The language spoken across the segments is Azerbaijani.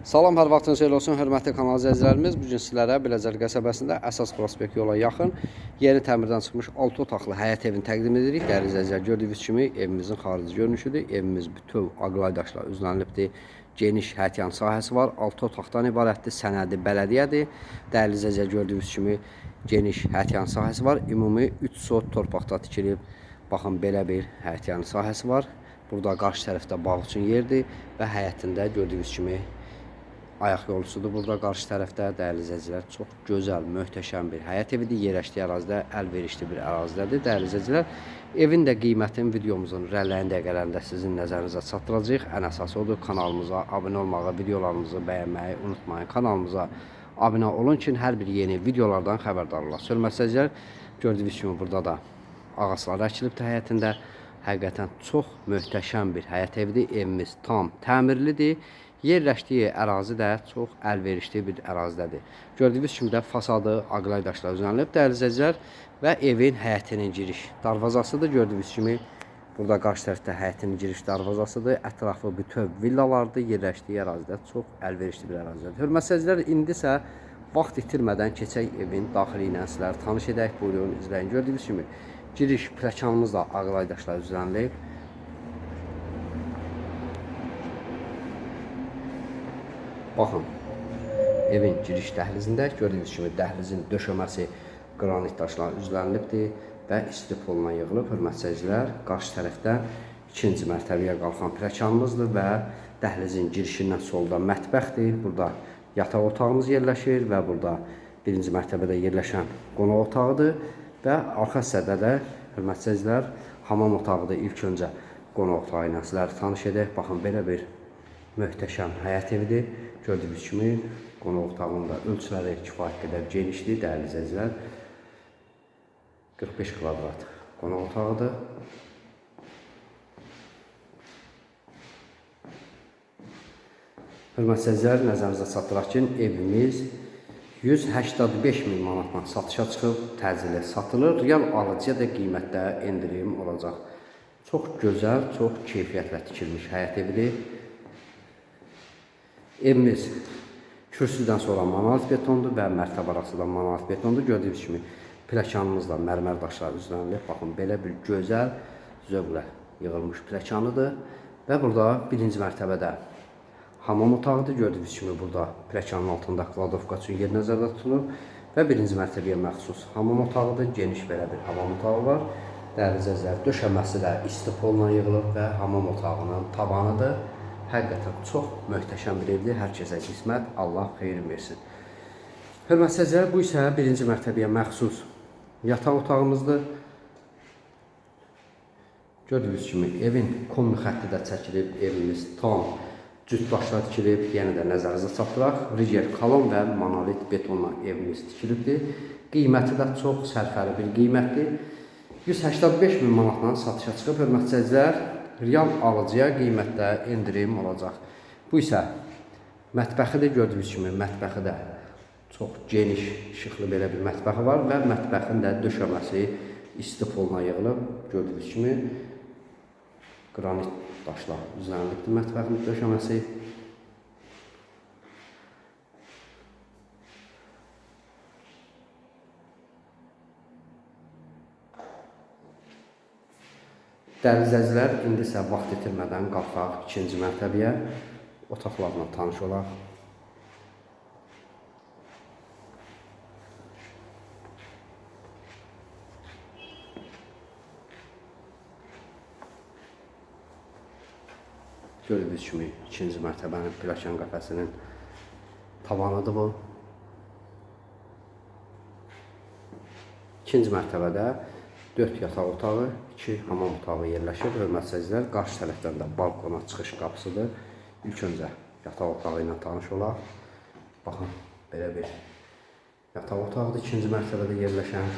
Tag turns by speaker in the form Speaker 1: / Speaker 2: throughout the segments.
Speaker 1: Salam, hər vaxtınız xeyir olsun, hörmətli kanal izləyicilərimiz. Bu gün sizlərə Biləcər qəsəbəsində əsas prospekt yola yaxın yeni təmirdən çıxmış 6 otaqlı həyət evini təqdim edirik. Dəyərli izləyicilər, gördüyünüz kimi evimizin xarici görünüşüdür. Evimiz bütöv aqlay daşla üzlənilibdir. Geniş həyətyan sahəsi var. 6 otaqdan ibarətdir. Sənədi bələdiyyədir. Dəyərli izləyicilər, gördüyünüz kimi geniş həyətyan sahəsi var. Ümumi 3 sot torpaqda tikilib. Baxın belə bir həyətyan sahəsi var. Burada qarşı tərəfdə bağ üçün yerdir və həyətində gördüyünüz kimi ayaq yolcusudur. Burada qarşı tərəfdə dəyərli izləyicilər çox gözəl, möhtəşəm bir həyət evidir. Yerləşdiyi ərazidə əlverişli bir ərazidədir. Dəyərli izləyicilər, evin də qiymətini videomuzun irəliləyin dəqiqələrində sizin nəzərinizə çatdıracağıq. Ən əsası odur kanalımıza abunə olmağı, videolarımızı bəyənməyi unutmayın. Kanalımıza abunə olun ki, hər bir yeni videolardan xəbərdar olasınız. İzləyicilər, gördüyünüz kimi burada da ağaclar əkilibdir həyətində. Həqiqətən çox möhtəşəm bir həyət evidir. Evimiz tam təmirlidir. Yerləşdiyi ərazi də çox əlverişli bir ərazidədir. Gördüyünüz kimi də fasadı aqlay daşla üzənilib dəyərli izləyicilər və evin həyətinin giriş darvazasıdır. Gördüyünüz kimi burada qarşı tərəfdə həyətinin giriş darvazasıdır. Ətrafı bütöv villalardır. Yerləşdiyi ərazidə çox əlverişli bir ərazidədir. Hörmətli izləyicilər, indi isə vaxt itirmədən keçək evin daxili ilə sizləri tanış edək. Buyurun, izləyin. Gördüyünüz kimi giriş pləkanımız da aqlay daşla Baxın, evin giriş dəhlizində gördüyünüz kimi dəhlizin döşəməsi qranit daşla üzlənilibdir və isti polla yığılıb. Hörmətli seyircilər, qarşı tərəfdə ikinci mərtəbəyə qalxan pləkanımızdır və dəhlizin girişindən solda mətbəxdir. Burada yataq otağımız yerləşir və burada birinci mərtəbədə yerləşən qonaq otağıdır və arxa hissədə də hörmətli seyircilər, hamam otağıdır. İlk öncə qonaq otağı ilə sizləri tanış edək. Baxın, belə bir möhtəşəm həyət evidir. Gördüyünüz kimi qonaq otağının da ölçüləri kifayət qədər genişdir, dəyərli izləyicilər. 45 kvadrat qonaq otağıdır. Hörmətli izləyicilər, nəzərinizə çatdıraq ki, evimiz 185 min manatla satışa çıxıb, təcili satılır. Real alıcıya da qiymətdə endirim olacaq. Çox gözəl, çox keyfiyyətlə tikilmiş həyət evidir. Evimiz kürsüdən sonra monolit betondur və mərtəbə arası da monolit betondur. Gördüyünüz kimi pləkanımız da mərmər daşlar üzlənilib. Baxın, belə bir gözəl zövqlə yığılmış pləkanıdır. Və burada birinci mərtəbədə hamam otağıdır. Gördüyünüz kimi burada pləkanın altında kladovka üçün yer nəzərdə tutulub. Və birinci mərtəbəyə məxsus hamam otağıdır. Geniş belə bir hamam otağı var. Dəyərli izləyicilər, döşəməsi də isti polla yığılıb və hamam otağının tavanıdır. Həqiqətən çox möhtəşəm bir evdir. Hər kəsə qismət, Allah xeyir versin. Hörmətli izləyicilər, bu isə birinci mərtəbəyə məxsus yataq otağımızdır. Gördüyünüz kimi evin kombi xətti də çəkilib, evimiz tam cüt daşla tikilib, yenə də nəzərinizə çatdıraq. Riger kalon və monolit betonla evimiz tikilibdir. Qiyməti də çox sərfəli bir qiymətdir. 185 min manatla satışa çıxıb, hörmətli izləyicilər real alıcıya qiymətdə endirim olacaq. Bu isə mətbəxidir, gördüyünüz kimi mətbəxi də çox geniş, işıqlı belə bir mətbəxi var və mətbəxin də döşəməsi isti polna yığılıb, gördüyünüz kimi qranit daşla üzlənilibdir mətbəxin döşəməsi. Dəyərli izləyicilər, indi isə vaxt itirmədən qalxaq ikinci mərtəbəyə, otaqlarla tanış olaq. Gördüyünüz kimi ikinci mərtəbənin pilləkən qəfəsinin tavanıdır bu. İkinci mərtəbədə 4 yataq otağı, 2 hamam otağı yerləşir. Hörmətli izləyicilər, qarşı tərəfdən də balkona çıxış qapısıdır. İlk öncə yataq otağı ilə tanış olaq. Baxın, belə bir yataq otağıdır, ikinci mərtəbədə yerləşən.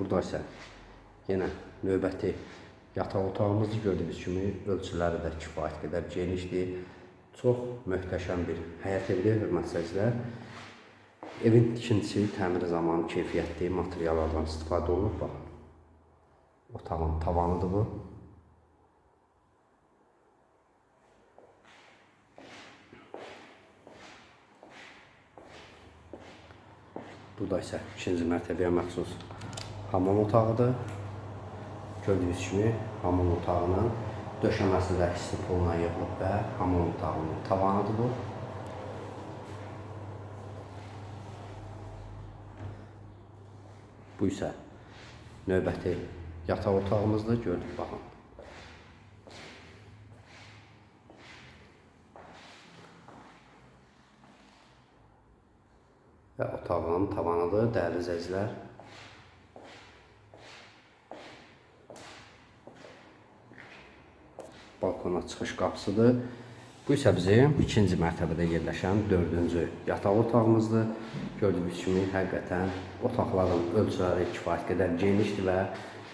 Speaker 1: Burada isə yenə növbəti yataq otağımızı gördüyünüz kimi ölçüləri də kifayət qədər genişdir. Çox möhtəşəm bir həyət evidir, hörmətli izləyicilər. Evin tikintisi təmir zamanı keyfiyyətli materiallardan istifadə olunub. Bax. Otağın tavanıdır bu. Burada isə ikinci mərtəbəyə məxsus hamam otağıdır. Gördüyünüz kimi hamam otağının döşəməsi də isti poluna yığılıb və hamam otağının tavanıdır bu. Bu isə növbəti yataq otağımızdır. Gördük baxın. Və otağın tavanıdır, dəyərli balkona çıxış qapısıdır. Bu isə bizim ikinci mərtəbədə yerləşən dördüncü yataq otağımızdır. Gördüyünüz kimi həqiqətən otaqların ölçüləri kifayət qədər genişdir və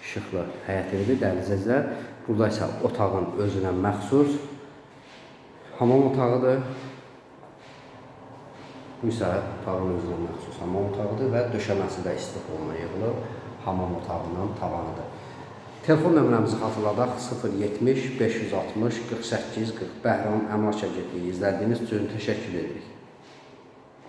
Speaker 1: işıqlı həyət evidir dəyərli izləyicilər. Burada isə otağın özünə məxsus hamam otağıdır. Bu isə otağın özünə məxsus hamam otağıdır və döşəməsi də isti poluna yığılıb hamam otağının tavanıdır. Telefon nömrəmizi xatırladaq 070 560 48 40 Bəhram Əmlak Agentliyi izlədiyiniz üçün təşəkkür edirik.